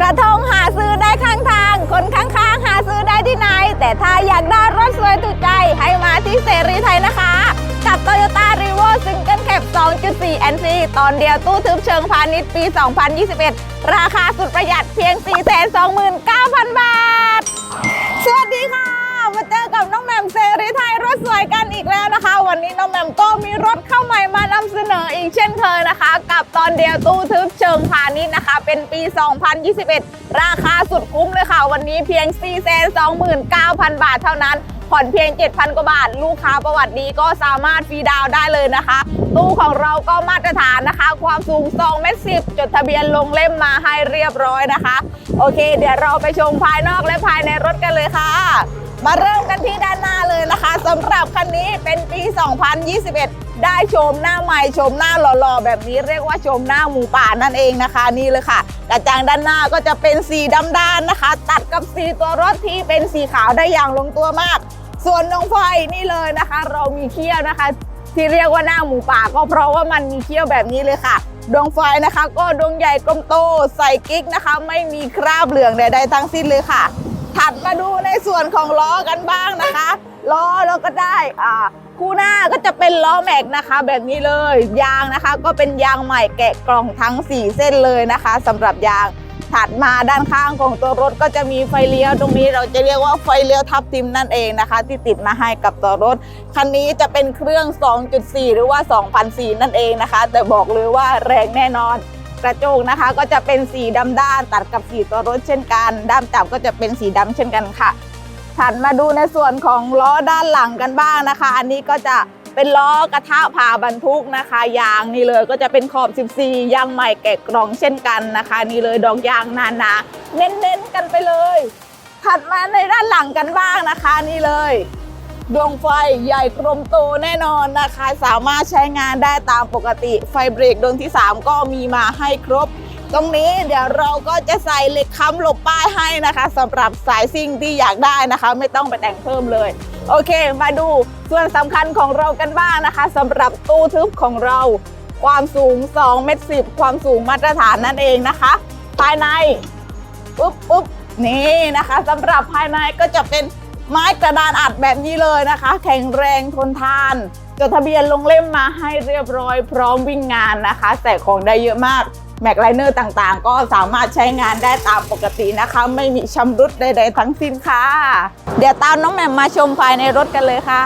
กระทงหาซื้อได้ข้างทาง คนข้างๆ หาซื้อได้ที่ไหน แต่ถ้าอยากได้รถสวยถูกใจให้มาที่เสรีไทยนะคะ กับ Toyota r e v o Single Cab 2.4 NC ตอนเดียวตู้ทึบเชิงพาณิชย์ปี 2021 ราคาสุดประหยัดเพียง 429,000 บาท สวัสดีค่ะ มาเจอกับน้องแหม่มเซรีไทยรถสวยกันอีกแล้วนะคะ วันนี้น้องแหม่มก็มีรถเข้าใหม่มานำเส ตอนเดียวตู้ทึบเชิงพาณิชย์นะคะ เป็นปี 2021 ราคาสุดคุ้มเลยค่ะ วันนี้เพียง 429,000 บาทเท่านั้น ผ่อนเพียง 7,000 กว่าบาท ลูกค้าประวัติดีก็สามารถฟรีดาวน์ได้เลยนะคะ ตู้ของเราก็มาตรฐานนะคะ ความสูง2เมตร10 จดทะเบียนลงเล่มมาให้เรียบร้อยนะคะ โอเค เดี๋ยวเราไปชมภายนอกและภายในรถกันเลยค่ะ มาเริ่มกันที่ด้านหน้า นะคะสำหรับคันนี้เป็นปี 2021 ได้ชมหน้าใหม่ชมหน้าหล่อๆ แบบนี้เรียกว่าชมหน้าหมูป่านั่นเองนะคะนี่เลยค่ะ กระจังด้านหน้าก็จะเป็นสีดำด้านนะคะ ตัดกับสีตัวรถที่เป็นสีขาวได้อย่างลงตัวมาก ส่วนดวงไฟนี่เลยนะคะ เรามีเขี้ยวนะคะ ที่เรียกว่าหน้าหมูป่าก็เพราะว่ามันมีเขี้ยวแบบนี้เลยค่ะดวงไฟนะคะ ก็ดวงใหญ่กลมโตใส่กิ๊กนะคะ ไม่มีคราบเหลืองใดๆทั้งสิ้นเลยค่ะ ถัดมาดูในส่วนของล้อกันบ้างนะคะ ล้อเราก็ได้อ่าคู่หน้าก็จะเป็นล้อแม็กนะคะ แบบนี้เลยยางนะคะ ก็เป็นยางใหม่แกะกล่องทั้ง 4 เส้นเลยนะคะสำหรับยางถัดมาด้านข้างของตัวรถก็จะมีไฟเลี้ยวตรงนี้เราจะเรียกว่าไฟเลี้ยวทับทิมนั่นเองนะคะ ที่ติดมาให้กับตัวรถ คันนี้จะเป็นเครื่อง 2.4 หรือว่า2,004นั่นเองนะคะ แต่บอกเลยว่าแรงแน่นอนกระจกนะคะ ก็จะเป็นสีดำด้านตัดกับสีตัวรถเช่นกัน ด้ามจับก็จะเป็นสีดำเช่นกันค่ะ ถัดมาดูในส่วนของล้อด้านหลังกันบ้างนะคะ อันนี้ก็จะเป็นล้อกระทะผ่าบรรทุกนะคะ ยางนี่เลยก็จะเป็นขอบ 14 ยางใหม่แกะกล่องเช่นกันนะคะ นี่เลยดอกยางหนาๆเน้นๆกันไปเลย ถัดมาในด้านหลังกันบ้างนะคะ นี่เลยดวงไฟใหญ่กลมโตแน่นอนนะคะ สามารถใช้งานได้ตามปกติไฟเบรกดวงที่ 3 ก็มีมาให้ครบ ตรงนี้เดี๋ยวเราก็จะใส่เหล็กค้ำหลบป้ายให้นะคะสำหรับสายซิ่งที่อยากได้นะคะ ไม่ต้องไปแต่งเพิ่มเลย โอเค มาดูส่วนสำคัญของเรากันบ้างนะคะสำหรับตู้ทึบของเรา ความสูง2เมตร10 ความสูงมาตรฐานนั่นเองนะคะ ภายในปุ๊บปุ๊บนี่นะคะสำหรับภายในก็จะเป็นไม้กระดานอัดแบบนี้เลยนะคะ แข็งแรงทนทานจดทะเบียนลงเล่มมาให้เรียบร้อยพร้อมวิ่งงานนะคะใส่ของได้เยอะมาก แม็กไลเนอร์ต่างๆ ก็สามารถใช้งานได้ตามปกตินะคะ ไม่มีชำรุดใดๆทั้งสิ้นค่ะ เดี๋ยวตามน้องแหม่มมาชมภายในรถกันเลยค่ะ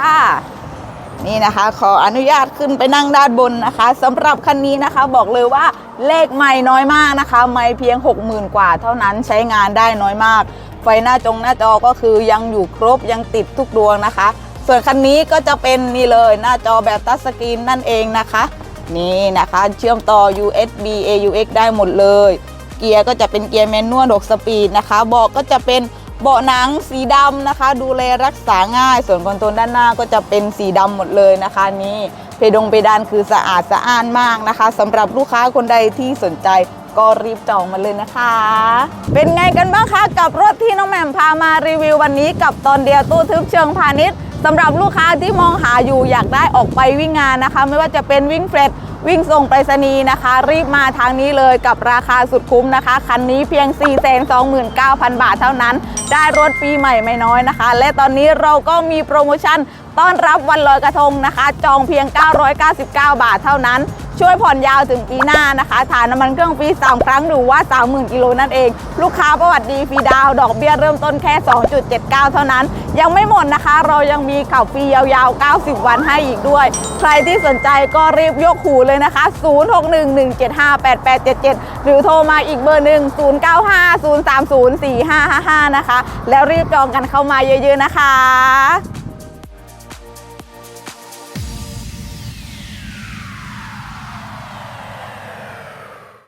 นี่นะคะ ขออนุญาตขึ้นไปนั่งด้านบนนะคะสำหรับคันนี้นะคะบอกเลยว่าเลขไม่น้อยมากนะคะ ไม่เพียง 60,000 กว่า เท่านั้นใช้งานได้น้อยมาก ไฟหน้าจงหน้าจอก็คือยังอยู่ครบยังติดทุกดวงนะคะ ส่วนคันนี้ก็จะเป็นนี่เลยหน้าจอแบบทัชสกรีนนั่นเองนะคะ นี่นะคะ เชื่อมต่อ USB AUX ได้หมดเลย เกียร์ก็จะเป็นเกียร์แมนนวล6สปีดนะคะเบาะก็จะเป็นเบาะหนังสีดำนะคะ ดูแลรักษาง่าย ส่วนคอนโซลด้านหน้าก็จะเป็นสีดำหมดเลยนะคะนี่เพดงเพดานคือสะอาดสะอ้านมากนะคะสำหรับลูกค้าคนใดที่สนใจก็รีบจองมาเลยนะคะ เป็นไงกันบ้างคะกับรถที่น้องแหม่มพามารีวิววันนี้กับตอนเดียวตู้ทึบเชิงพาณิชย์ สำหรับลูกค้าที่มองหาอยู่อยากได้ออกไปวิ่งงานนะคะ ไม่ว่าจะเป็นวิ่งเฟรดวิ่งส่งไปรษณีย์นะคะ รีบมาทางนี้เลยกับราคาสุดคุ้มนะคะ คันนี้เพียง 429,000 บาทเท่านั้น ได้รถปีใหม่ไม่น้อยนะคะ และตอนนี้เราก็มีโปรโมชั่น ต้อนรับวันลอยกระทงนะคะ จองเพียง 999 บาทเท่านั้น ช่วยผ่อนยาวถึงปีหน้านะคะฐานน้ำมันเครื่องฟรี3ครั้งหรือว่า 30,000 กิโลนั่นเอง ลูกค้าประวัติดีฟรีดาว ดอกเบี้ยเริ่มต้นแค่ 2.79 เท่านั้น ยังไม่หมดนะคะ เรายังมีขับฟรียาวๆ 90 วันให้อีกด้วย ใครที่สนใจก็รีบยกหูเลยนะคะ 0611758877 หรือโทรมาอีกเบอร์หนึ่ง0950304555 นะคะ แล้วรีบจองกันเข้ามาเยอะๆนะคะ